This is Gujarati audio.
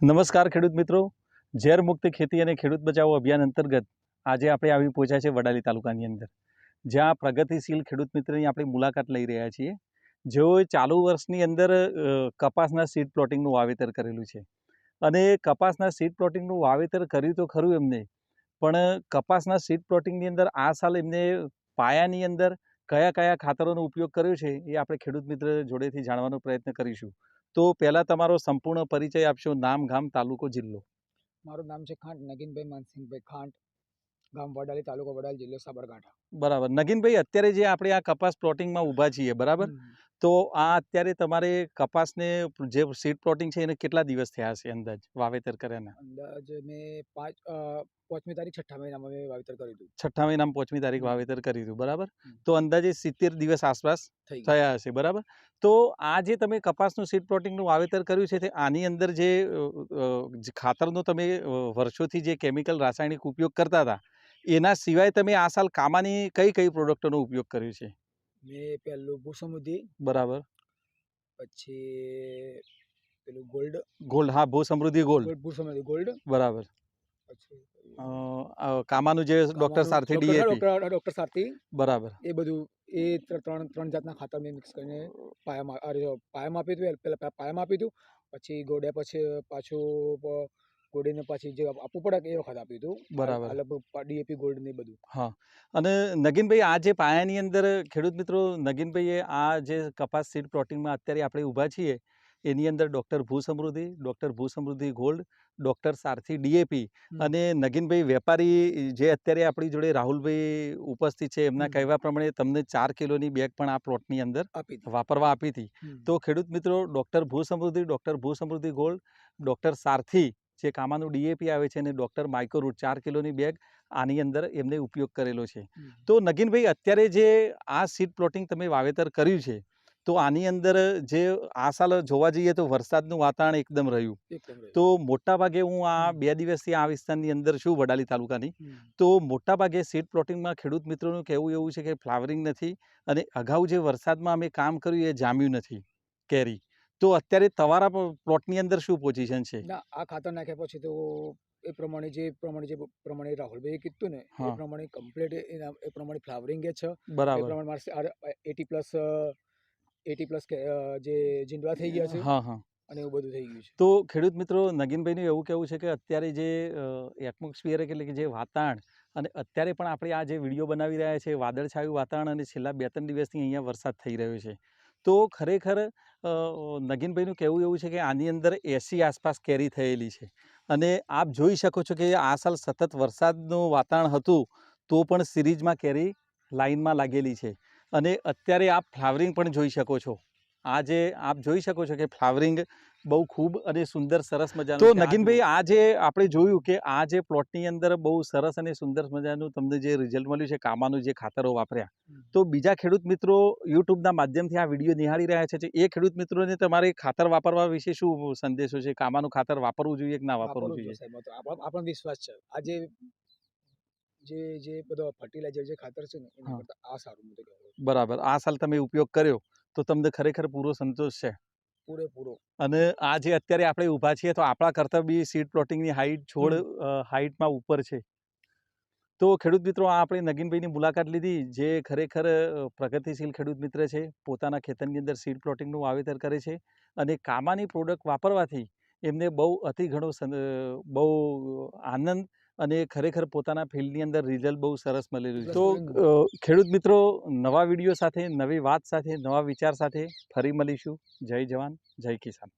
નમસ્કાર ખેડૂત મિત્રો. ઝેર મુક્ત ખેતી અને ખેડૂત બચાવો અભિયાન અંતર્ગત આજે આપણે આવી પહોંચ્યા છે વડાલી તાલુકાની અંદર. જ્યાં પ્રગતિશીલ ખેડૂત મિત્રની આપણે મુલાકાત લઈ રહ્યા છીએ. જેઓએ ચાલુ વર્ષની અંદર કપાસના સીડ પ્લોટિંગનું વાવેતર કરેલું છે. અને કપાસના સીડ પ્લોટિંગનું વાવેતર કર્યું તો ખરું એમને, પણ કપાસના સીડ પ્લોટિંગની અંદર આ સાલ એમને પાયાની અંદર કયા કયા ખાતરોનો ઉપયોગ કર્યો છે એ આપણે ખેડૂત મિત્ર જોડેથી જાણવાનો પ્રયત્ન કરીશું. તો પહેલાં તમારો સંપૂર્ણ પરિચય આપશો. નામ ગામ તાલુકો જિલ્લો. મારું નામ છે ખાંટ નગીનભાઈ માનસિંહભાઈ ખાંટ ગામ વડાલી તાલુકો વડાલી જિલ્લો સાબરકાંઠા. બરાબર. નગીનભાઈ અત્યારે જે આપણે આ કપાસ પ્લોટિંગમાં ઊભા છીએ બરાબર. તો આ અત્યારે તમારે કપાસને જે સીડ પ્લોટિંગ છે એને કેટલા દિવસ થયા છે અંદાજ? વાવેતર કર્યાના અંદાજ મેં પાંચ પાંચમી તારીખ છઠ્ઠા મહિનામાં મેં વાવેતર કર્યું હતું. છઠ્ઠા મહિનામાં પાંચમી તારીખ વાવેતર કર્યું હતું બરાબર? તો અંદાજે સિત્તેર દિવસ આસપાસ થયા હશે બરાબર? તો આ જે તમે કપાસનું સીડ પ્લોટિંગનું વાવેતર કર્યું છે તે આની અંદર જે ખાતરનો તમે વર્ષોથી જે કેમિકલ રાસાયણિક ઉપયોગ કરતા હતા એના સિવાય તમે આ સાલ કામાની કઈ કઈ પ્રોડક્ટોનો ઉપયોગ કર્યો છે? મેં પહેલું ભૂસમુદ્ધિ બરાબર. પછી પેલું ગોલ્ડ. ગોલ્ડ હા ભૂ સમૃદ્ધિ ગોલ્ડ. ભૂસમૃદ્ધિ ભૂસમુદ્ધિ ગોલ્ડ. બરાબર. કામાનું જે doctor Sarthi doctor- DAP. Doctor Sarthi. બરાબર. એ બધું એ ત્રણ ત્રણ જાતના ખાતર મેં મિક્સ કરીને પાયામાં પાયામાં આપ્યું હતું પહેલાં પાયામાં આપ્યું હતું પછી ગોડ્યા પછી પાછું ગોળીને પછી જે આપવું પડે એ વખત આપ્યું દીધું. બરાબર. એટલે ડીએપી ગોલ્ડ ને બધું. હા. અને નગીનભાઈ આ જે પાયાની અંદર ખેડૂત મિત્રો નગીનભાઈએ આ જે કપાસ સીડ પ્લોટિંગમાં અત્યારે આપણે ઊભા છીએ એની અંદર ડૉક્ટર ભૂ સમૃદ્ધિ ડૉક્ટર ભૂ સમૃદ્ધિ ગોલ્ડ ડૉક્ટર સારથી ડીએપી અને નગીનભાઈ વેપારી જે અત્યારે આપણી જોડે રાહુલભાઈ ઉપસ્થિત છે એમના કહેવા પ્રમાણે તમને ચાર કિલોની બેગ પણ આ પ્લોટની અંદર આપી વાપરવા આપી હતી. તો ખેડૂત મિત્રો ડૉક્ટર ભૂ સમૃદ્ધિ ડૉક્ટર ભૂ સમૃદ્ધિ ગોલ્ડ ડૉક્ટર સારથી જે કામાનું ડીએપી આવે છે અને ડૉક્ટર માઇક્રોરૂટ ચાર કિલોની બેગ આની અંદર એમને ઉપયોગ કરેલો છે. તો નગીનભાઈ અત્યારે જે આ સીડ પ્લોટિંગ તમે વાવેતર કર્યું છે તો આની અંદર જે આ સાલ જોવા જઈએ તો વરસાદનું વાતાવરણ એકદમ રહ્યું. તો મોટા ભાગે હું આ બે દિવસથી આ વિસ્તારની અંદર છું વડાલી તાલુકાની. તો મોટા ભાગે સીડ પ્લોટિંગમાં ખેડૂત મિત્રોનું કહેવું એવું છે કે ફ્લાવરિંગ નથી અને અગાઉ જે વરસાદમાં અમે કામ કર્યું એ જામ્યું નથી કેરી. તો અત્યારે તમારા પ્લોટની અંદર શું પોઝિશન છે? ના આ ખાતર નાખ્યા પછી તો એ પ્રમાણે જે પ્રમાણે જે પ્રમાણે રાહુલભાઈએ કીધું ને એ પ્રમાણે કમ્પ્લીટ એ પ્રમાણે ફ્લાવરિંગ છે. એ બરાબર. પ્રમાણે મારે એટી પ્લસ એટી પ્લસ જે જીંડવા થઈ ગયા છે હા હા. અને એવું બધું થઈ ગયું છે. તો ખેડૂત મિત્રો નગીનભાઈનું એવું કહેવું છે કે અત્યારે જે એટમોસ્ફિયર એટલે કે જે વાતાવરણ અને અત્યારે પણ આપણે આ જે વીડિયો બનાવી રહ્યા છે વાદળછાયું વાતાવરણ અને છેલ્લા બે ત્રણ દિવસથી અહીંયા વરસાદ થઈ રહ્યો છે. તો ખરેખર નગીનભાઈનું કહેવું એવું છે કે આની અંદર એસી આસપાસ કેરી થયેલી છે. અને આપ જોઈ શકો છો કે આ સાલ સતત વરસાદનું વાતાવરણ હતું, તો પણ સિરીઝમાં કેરી લાઇનમાં લાગેલી છે. અને અત્યારે આપ ફ્લાવરિંગ પણ જોઈ શકો છો. આ જે આપ જોઈ શકો છો કે ફ્લાવરિંગ બહુ ખૂબ અને સુંદર સરસ મજાનું તો નગીનભાઈ આ જે આપણે જોયું કે આ જે પ્લોટની અંદર બહુ સરસ અને સુંદર મજાનું તમને જે રિઝલ્ટ મળ્યું છે કામાનું જે ખાતરો વાપર્યા. તો બીજા ખેડૂત મિત્રો યુટ્યુબના માધ્યમથી આ વીડિયો નિહાળી રહ્યા છે એ ખેડૂત મિત્રોને તમારે ખાતર વાપરવા વિશે શું સંદેશો છે? કામાનું ખાતર વાપરવું જોઈએ કે ના વાપરવું જોઈએ? આપણો વિશ્વાસ છે. આ જે જે જે બધો ફર્ટિલાઇઝર જે ખાતર છે ને એના. કરતાં આ સારું બરાબર. આ સાલ તમે ઉપયોગ કર્યો તો તમને ખરેખર પૂરો સંતોષ છે. પૂરેપૂરો. અને આ જે અત્યારે આપણે ઊભા છીએ તો આપણા કરતાં બી સીડ પ્લોટિંગની હાઈટ છોડ હાઈટમાં ઉપર છે. તો ખેડૂત મિત્રો આ આપણે નગીનભાઈની મુલાકાત લીધી જે ખરેખર પ્રગતિશીલ ખેડૂત મિત્ર છે પોતાના ખેતરની અંદર સીડ પ્લોટિંગનું વાવેતર કરે છે અને કામાની પ્રોડક્ટ વાપરવાથી એમને બહુ અતિ ઘણો બહુ આનંદ અને ખરેખર પોતાના ફિલ્ડની અંદર રિઝલ્ટ બહુ સરસ મળેલું છે. તો ખેડૂત મિત્રો નવા વીડિયો સાથે નવી વાત સાથે નવા વિચાર સાથે ફરી મળીશું. જય જવાન જય કિસાન.